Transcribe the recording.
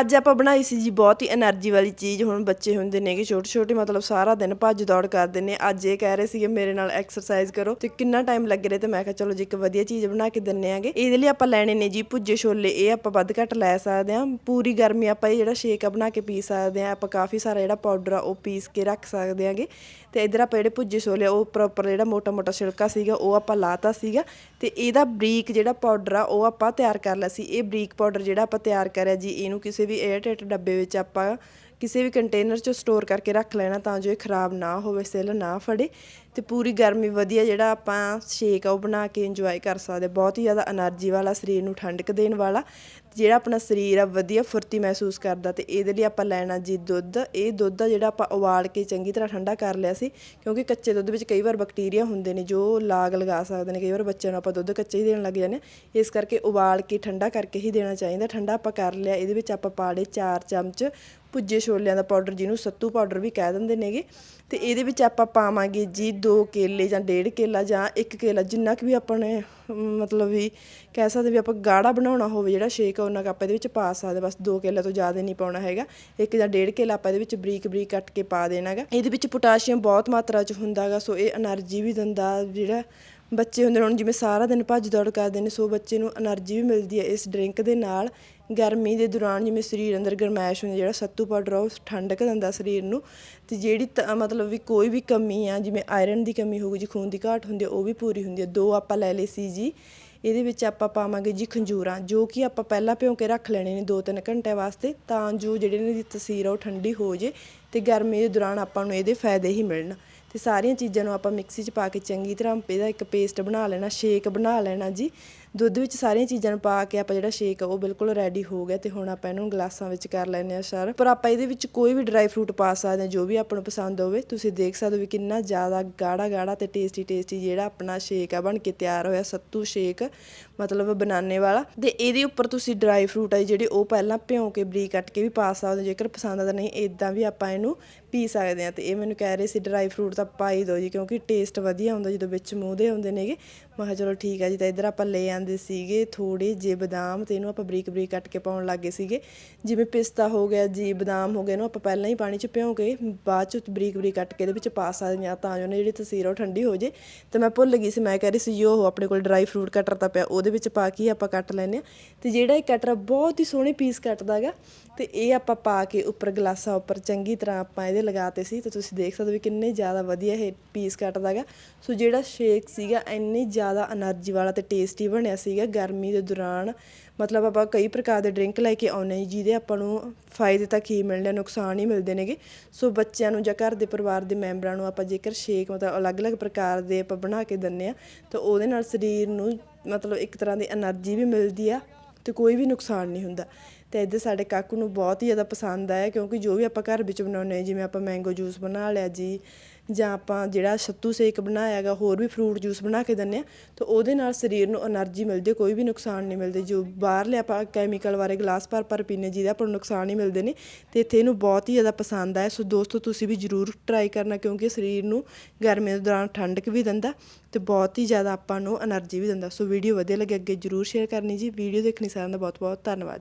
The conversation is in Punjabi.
ਅੱਜ ਆਪਾਂ ਬਣਾਈ ਸੀ ਜੀ ਬਹੁਤ ਹੀ એનર્ਜੀ ਵਾਲੀ ਚੀਜ਼। ਹੁਣ ਬੱਚੇ ਹੁੰਦੇ ਨੇਗੇ ਛੋਟੇ ਛੋਟੇ, ਮਤਲਬ ਸਾਰਾ ਦਿਨ ਭੱਜ ਦੌੜ ਕਰਦੇ ਨੇ ਅੱਜ ਇਹ ਕਹਿ ਰਹੇ ਸੀਗੇ ਮੇਰੇ ਨਾਲ ਐਕਸਰਸਾਈਜ਼ ਕਰੋ। ਤੇ ਕਿੰਨਾ ਟਾਈਮ ਲੱਗ ਰਿਹਾ ਤੇ ਮੈਂ ਕਿਹਾ ਚਲੋ ਜੀ ਇੱਕ ਵਧੀਆ ਚੀਜ਼ ਬਣਾ ਕੇ ਦਿੰਨੇ ਆਂਗੇ। ਇਹਦੇ ਲਈ ਆਪਾਂ ਲੈਣੇ ਨੇ ਜੀ ਭੁੱਜੇ ਛੋਲੇ। ਇਹ ਆਪਾਂ ਵੱਧ ਘੱਟ ਲੈ ਸਕਦੇ ਆ ਪੂਰੀ ਗਰਮੀ ਆਪਾਂ ਇਹ ਜਿਹੜਾ ਸ਼ੇਕ ਬਣਾ ਕੇ ਪੀ ਸਕਦੇ ਆ ਆਪਾਂ ਕਾਫੀ ਸਾਰਾ ਜਿਹੜਾ ਪਾਊਡਰ ਆ ਉਹ ਪੀਸ ਕੇ ਰੱਖ ਸਕਦੇ ਆਂਗੇ। ਤੇ ਇਧਰ ਆਪਾਂ ਜਿਹੜੇ ਭੁੱਜੇ ਛੋਲੇ ਉਹ ਪ੍ਰੋਪਰ ਜਿਹੜਾ ਮੋਟਾ-ਮੋਟਾ ਛਿਲਕਾ ਸੀਗਾ, ਉਹ ਆਪਾਂ ਲਾਤਾ ਸੀਗਾ। ਤੇ ਇਹਦਾ ਬਰੀਕ ਜਿਹੜਾ ਪਾਊਡਰ ਆ, ਉਹ ਆਪਾਂ ਤਿਆਰ ਕਰ ਲਿਆ ਸੀ। ਇਹ ਬਰੀਕ ਪਾਊਡਰ ਜਿਹੜਾ ਆਪਾਂ ਤਿਆਰ ਕਰਿਆ ਜੀ, ਇਹਨੂੰ ਕਿਸੇ ਵੀ 에ਅਰਟਾਈਟ ਡੱਬੇ ਵਿੱਚ ਆਪਾਂ ਕਿਸੇ ਵੀ ਕੰਟੇਨਰ 'ਚ ਸਟੋਰ ਕਰਕੇ ਰੱਖ ਲੈਣਾ ਤਾਂ ਜੋ ਇਹ ਖਰਾਬ ਨਾ ਹੋਵੇ, ਸਿੱਲ ਨਾ ਫੜੇ ਤੇ ਪੂਰੀ ਗਰਮੀ ਵਧੀਆ ਜਿਹੜਾ ਆਪਾਂ ਸ਼ੇਕ ਆ ਉਹ ਬਣਾ ਕੇ ਇੰਜੋਏ ਕਰ ਸਕਦੇ ਬਹੁਤ ਹੀ ਜ਼ਿਆਦਾ એનર્ਜੀ ਵਾਲਾ, ਸਰੀਰ ਨੂੰ ਠੰਡਕ ਦੇਣ ਵਾਲਾ ਜਿਹੜਾ ਆਪਣਾ ਸਰੀਰ ਆ ਵਧੀਆ ਫੁਰਤੀ ਮਹਿਸੂਸ ਕਰਦਾ ਤੇ ਇਹਦੇ ਲਈ ਆਪਾਂ ਲੈਣਾ ਜੀ ਦੁੱਧ। ਇਹ ਦੁੱਧ ਜਿਹੜਾ ਆਪਾਂ ਉਬਾਲ ਕੇ ਚੰਗੀ ਤਰ੍ਹਾਂ ਠੰਡਾ ਕਰ ਲਿਆ ਸੀ, ਕਿਉਂਕਿ ਕੱਚੇ ਦੁੱਧ ਵਿੱਚ ਕਈ ਵਾਰ ਬੈਕਟੀਰੀਆ ਹੁੰਦੇ ਨੇ ਜੋ ਲਾਗ ਲਗਾ ਸਕਦੇ ਨੇ, ਕਈ ਵਾਰ ਬੱਚਿਆਂ ਨੂੰ ਆਪਾਂ ਦੁੱਧ ਕੱਚੇ ਹੀ ਦੇਣ ਲੱਗ ਜਾਂਦੇ ਆ ਇਸ ਕਰਕੇ ਉਬਾਲ ਕੇ ਠੰਡਾ ਕਰਕੇ ਹੀ ਦੇਣਾ ਚਾਹੀਦਾ, ਠੰਡਾ ਆਪਾਂ ਕਰ ਲਿਆ। ਇਹਦੇ ਵਿੱਚ ਆਪਾਂ ਪਾੜੇ 4 ਚਮਚ ਭੁੱਜੇ ਛੋਲਿਆਂ ਦਾ ਪਾਊਡਰ ਜਿਹਨੂੰ ਸੱਤੂ ਪਾਊਡਰ ਵੀ ਕਹਿ ਦਿੰਦੇ ਨੇਗੇ। ਤੇ ਇਹਦੇ ਵਿੱਚ ਆਪਾਂ ਪਾਵਾਂਗੇ ਜੀ ਦੋ ਕੇਲੇ ਜਾਂ ਡੇਢ ਕੇਲਾ ਜਾਂ ਇੱਕ ਕੇਲਾ, ਜਿੰਨਾ ਕੁ ਵੀ ਆਪਣੇ ਮਤਲਬ ਵੀ ਕਹਿ ਸਕਦੇ ਵੀ ਆਪਾਂ ਗਾੜਾ ਬਣਾਉਣਾ ਹੋਵੇ ਜਿਹੜਾ ਸ਼ੇਕ ਆ, ਉਹਨਾਂ ਕ ਆਪਾਂ ਇਹਦੇ ਵਿੱਚ ਪਾ ਸਕਦੇ ਬਸ ਦੋ ਕੇਲਾ ਤੋਂ ਜ਼ਿਆਦਾ ਨਹੀਂ ਪਾਉਣਾ ਹੈਗਾ। ਇੱਕ ਜਾਂ ਡੇਢ ਕੇਲਾ ਆਪਾਂ ਇਹਦੇ ਵਿੱਚ ਬਰੀਕ ਬਰੀਕ ਕੱਟ ਕੇ ਪਾ ਦੇਣਾਗਾ ਇਹਦੇ ਵਿੱਚ ਪੋਟਾਸ਼ੀਅਮ ਬਹੁਤ ਮਾਤਰਾ 'ਚ ਹੁੰਦਾਗਾ ਸੋ ਇਹ એનર્ਜੀ ਵੀ ਦਿੰਦਾ ਜਿਹੜਾ ਬੱਚੇ ਹੁੰਦੇ ਨੇ, ਹੁਣ ਜਿਵੇਂ ਸਾਰਾ ਦਿਨ ਭੱਜ ਦੌੜ ਕਰਦੇ ਨੇ, ਸੋ ਬੱਚੇ ਨੂੰ ਐਨਰਜੀ ਵੀ ਮਿਲਦੀ ਹੈ ਇਸ ਡਰਿੰਕ ਦੇ ਨਾਲ। ਗਰਮੀ ਦੇ ਦੌਰਾਨ ਜਿਵੇਂ ਸਰੀਰ ਅੰਦਰ ਗਰਮਾਇਸ਼ ਹੁੰਦੀ, ਜਿਹੜਾ ਸੱਤੂ ਪਾਊਡਰ ਉਹ ਠੰਡਕ ਦਿੰਦਾ ਸਰੀਰ ਨੂੰ। ਤੇ ਜਿਹੜੀ ਮਤਲਬ ਵੀ ਕੋਈ ਵੀ ਕਮੀ ਆ, ਜਿਵੇਂ ਆਇਰਨ ਦੀ ਕਮੀ ਹੋਊਗੀ, ਜੀ ਖੂਨ ਦੀ ਘਾਟ ਹੁੰਦੀ ਉਹ ਵੀ ਪੂਰੀ ਹੁੰਦੀ ਹੈ। ਦੋ ਆਪਾਂ ਲੈ ਲਈ ਸੀ ਜੀ। ਇਹਦੇ ਵਿੱਚ ਆਪਾਂ ਪਾਵਾਂਗੇ ਜੀ ਖੰਜੂਰਾ, ਜੋ ਕਿ ਆਪਾਂ ਪਹਿਲਾਂ ਭਿਉਂ ਕੇ ਰੱਖ ਲੈਣੇ ਨੇ 2-3 ਘੰਟੇ ਵਾਸਤੇ, ਤਾਂ ਜੋ ਜਿਹੜੇ ਇਹਨਾਂ ਦੀ ਤਸੀਰ ਆ, ਉਹ ਠੰਡੀ ਹੋ ਜੇ ਤੇ ਗਰਮੀ ਦੇ ਦੌਰਾਨ ਆਪਾਂ ਨੂੰ ਇਹਦੇ ਫਾਇਦੇ ਹੀ ਮਿਲਣ। ਤੇ ਸਾਰੀਆਂ ਚੀਜ਼ਾਂ ਨੂੰ ਆਪਾਂ ਮਿਕਸੀ 'ਚ ਪਾ ਕੇ ਚੰਗੀ ਤਰ੍ਹਾਂ ਇਹਦਾ ਇੱਕ ਪੇਸਟ ਬਣਾ ਲੈਣਾ ਸ਼ੇਕ ਬਣਾ ਲੈਣਾ ਜੀ। ਦੁੱਧ ਵਿੱਚ ਸਾਰੀਆਂ ਚੀਜ਼ਾਂ ਨੂੰ ਪਾ ਕੇ ਆਪਾਂ ਜਿਹੜਾ ਸ਼ੇਕ ਆ, ਉਹ ਬਿਲਕੁਲ ਰੈਡੀ ਹੋ ਗਿਆ ਤੇ ਹੁਣ ਆਪਾਂ ਇਹਨੂੰ ਗਲਾਸਾਂ ਵਿੱਚ ਕਰ ਲੈਂਦੇ ਆ ਸਰ ਪਰ ਆਪਾਂ ਇਹਦੇ ਵਿੱਚ ਕੋਈ ਵੀ ਡਰਾਈ ਫਰੂਟ ਪਾ ਸਕਦੇ ਹਾਂ, ਜੋ ਵੀ ਆਪਾਂ ਨੂੰ ਪਸੰਦ ਹੋਵੇ। ਤੁਸੀਂ ਦੇਖ ਸਕਦੇ ਹੋ ਵੀ ਕਿੰਨਾ ਜ਼ਿਆਦਾ ਗਾੜਾ ਗਾੜਾ ਤੇ ਟੇਸਟੀ ਟੇਸਟੀ ਜਿਹੜਾ ਆਪਣਾ ਸ਼ੇਕ ਆ, ਬਣ ਕੇ ਤਿਆਰ ਹੋਇਆ ਸੱਤੂ ਸ਼ੇਕ ਮਤਲਬ ਬਨਾਨੇ ਵਾਲਾ। ਤੇ ਇਹਦੇ ਉੱਪਰ ਤੁਸੀਂ ਡਰਾਈ ਫਰੂਟ ਆ ਜਿਹੜੇ ਉਹ ਪਹਿਲਾਂ ਭਿਉਂ ਕੇ ਬਰੀਕ ਕੱਟ ਕੇ ਵੀ ਪਾ ਸਕਦੇ ਹੋ। ਜੇਕਰ ਪਸੰਦ ਆ ਤਾਂ ਨਹੀਂ ਇਦਾਂ ਵੀ ਆਪਾਂ ਇਹਨੂੰ ਪੀ ਸਕਦੇ ਆ ਤੇ ਇਹ ਮੈਨੂੰ ਕਹਿ ਰਹੇ ਸੀ ਡਰਾਈ ਫਰੂਟ ਤਾਂ ਪਾ ਹੀ ਦਿਓ ਜੀ, ਕਿਉਂਕਿ ਟੇਸਟ ਵਧੀਆ ਹੁੰਦਾ ਜਦੋਂ ਵਿੱਚ ਮੂੰਹ ਦੇ ਹੁੰਦੇ ਨੇਗੇ। ਮੈਂ ਕਿਹਾ ਚਲੋ ਠੀਕ ਆ ਜੀ, ਤਾਂ ਇੱਧਰ ਆਪਾਂ ਲੈ ਜਾਂਦੇ ਸੀਗੇ ਥੋੜੇ ਜੇ ਬਦਾਮ ਤੇ ਇਹਨੂੰ ਆਪਾਂ ਬਰੀਕ ਬਰੀਕ ਕੱਟ ਕੇ ਪਾਉਣ ਲੱਗੇ ਸੀਗੇ। ਜਿਵੇਂ ਪਿਸਤਾ ਹੋ ਗਿਆ ਜੀ, ਬਦਾਮ ਹੋ ਗਿਆ ਇਹਨੂੰ ਆਪਾਂ ਪਹਿਲਾਂ ਹੀ ਪਾਣੀ 'ਚ ਭਿਓ ਕੇ ਬਾਅਦ 'ਚ ਬਰੀਕ ਬਰੀਕ ਕੱਟ ਕੇ ਇਹਦੇ ਵਿੱਚ ਪਾ ਸਕਦੇ ਹਾਂ ਤਾਂ ਜੋ ਨੇ ਜਿਹੜੀ ਤਸੀਰ ਉਹ ਠੰਡੀ ਹੋ ਜੇ। ਤੇ ਮੈਂ ਭੁੱਲ ਗਈ ਸੀ, ਮੈਂ ਕਹਿ ਰਹੀ ਸੀ ਜੀ, ਉਹ ਆਪਣੇ ਕੋਲ ਡਰਾਈ ਫਰੂਟ ਕਟਰ ਤਾਂ ਪਿਆ, ਉਹਦੇ ਵਿੱਚ ਪਾ ਕੇ ਆਪਾਂ ਕੱਟ ਲੈਨੇ ਆ ਤੇ ਜਿਹੜਾ ਇਹ ਕਟਰ ਬਹੁਤ ਹੀ ਸੋਹਣੇ ਪੀਸ ਕੱਟਦਾਗਾ ਤੇ ਇਹ ਆਪਾਂ ਪਾ ਕੇ ਉੱਪਰ ਗਲਾਸਾਂ ਉੱਪਰ ਚੰਗੀ ਤਰ੍ਹਾਂ ਆਪਾਂ ਇਹਦੇ ਲਗਾਤੇ ਸੀ, ਤੇ ਤੁਸੀਂ ਦੇਖ ਸਕਦੇ ਹੋ ਕਿੰਨੇ ਜ਼ਿਆਦਾ ਵਧੀਆ ਇਹ ਪੀਸ ਕੱਟਦਾਗਾ ਸੋ ਜਿਹੜਾ ਸ਼ੇਕ ਸੀਗਾ, ਇੰਨੇ ਜ਼ਿਆਦਾ એનર્ਜੀ ਵਾਲਾ ਤੇ ਟੇਸਟੀ ਬਣਿਆ ਬਣਿਆ ਸੀਗਾ ਗਰਮੀ ਦੇ ਦੌਰਾਨ। ਮਤਲਬ ਆਪਾਂ ਕਈ ਪ੍ਰਕਾਰ ਦੇ ਡਰਿੰਕ ਲੈ ਕੇ ਆਉਨੇ ਜਿਹਦੇ ਆਪਾਂ ਨੂੰ ਫਾਇਦੇ ਤਾਂ ਕੀ ਮਿਲਣੇ ਨੁਕਸਾਨ ਹੀ ਮਿਲਦੇ ਨੇਗੇ। ਸੋ ਬੱਚਿਆਂ ਨੂੰ ਜਾਂ ਘਰ ਦੇ ਪਰਿਵਾਰ ਦੇ ਮੈਂਬਰਾਂ ਨੂੰ ਆਪਾਂ ਜੇਕਰ ਸ਼ੇਕ ਮਤਲਬ ਅਲੱਗ-ਅਲੱਗ ਪ੍ਰਕਾਰ ਦੇ ਆਪਾਂ ਬਣਾ ਕੇ ਦਿੰਨੇ ਆ ਤਾਂ ਉਹਦੇ ਨਾਲ ਸਰੀਰ ਨੂੰ ਮਤਲਬ ਇੱਕ ਤਰ੍ਹਾਂ ਦੀ એનર્ਜੀ ਵੀ ਮਿਲਦੀ ਆ ਤੇ ਕੋਈ ਵੀ ਨੁਕਸਾਨ ਨਹੀਂ ਹੁੰਦਾ। ਅਤੇ ਇੱਧਰ ਸਾਡੇ ਕਾਕੂ ਨੂੰ ਬਹੁਤ ਹੀ ਜ਼ਿਆਦਾ ਪਸੰਦ ਆਇਆ, ਕਿਉਂਕਿ ਜੋ ਵੀ ਆਪਾਂ ਘਰ ਵਿੱਚ ਬਣਾਉਂਦੇ ਜਿਵੇਂ ਆਪਾਂ ਮੈਂਗੋ ਜੂਸ ਬਣਾ ਲਿਆ ਜੀ, ਜਾਂ ਆਪਾਂ ਜਿਹੜਾ ਛੱਤੂ ਸ਼ੇਕ ਬਣਾਇਆ ਹੈਗਾ, ਹੋਰ ਵੀ ਫਰੂਟ ਜੂਸ ਬਣਾ ਕੇ ਦਿੰਦੇ ਹਾਂ, ਤਾਂ ਉਹਦੇ ਨਾਲ ਸਰੀਰ ਨੂੰ ਐਨਰਜੀ ਮਿਲਦੀ ਕੋਈ ਵੀ ਨੁਕਸਾਨ ਨਹੀਂ ਮਿਲਦੇ। ਜੋ ਬਾਹਰਲੇ ਆਪਾਂ ਕੈਮੀਕਲ ਵਾਲੇ ਗਲਾਸ ਭਰ ਭਰ ਪੀਨੇ ਜਿਹਦਾ ਆਪਾਂ ਨੂੰ ਨੁਕਸਾਨ ਹੀ ਮਿਲਦੇ ਨੇ, ਤੇ ਇੱਥੇ ਇਹਨੂੰ ਬਹੁਤ ਹੀ ਜ਼ਿਆਦਾ ਪਸੰਦ ਆਇਆ। ਸੋ ਦੋਸਤੋ, ਤੁਸੀਂ ਵੀ ਜ਼ਰੂਰ ਟਰਾਈ ਕਰਨਾ, ਕਿਉਂਕਿ ਸਰੀਰ ਨੂੰ ਗਰਮੀ ਦੇ ਦੌਰਾਨ ਠੰਡਕ ਵੀ ਦਿੰਦਾ ਤੇ ਬਹੁਤ ਹੀ ਜ਼ਿਆਦਾ ਆਪਾਂ ਨੂੰ એનર્ਜੀ ਵੀ ਦਿੰਦਾ। ਸੋ ਵੀਡੀਓ ਵਧੀਆ ਲੱਗੇ ਅੱਗੇ ਜ਼ਰੂਰ ਸ਼ੇਅਰ ਕਰਨੀ ਜੀ। ਵੀਡੀਓ ਦੇਖਣੀ ਸਾਰਿਆਂ ਦਾ ਬਹੁਤ ਬਹੁਤ ਧੰਨਵਾਦ।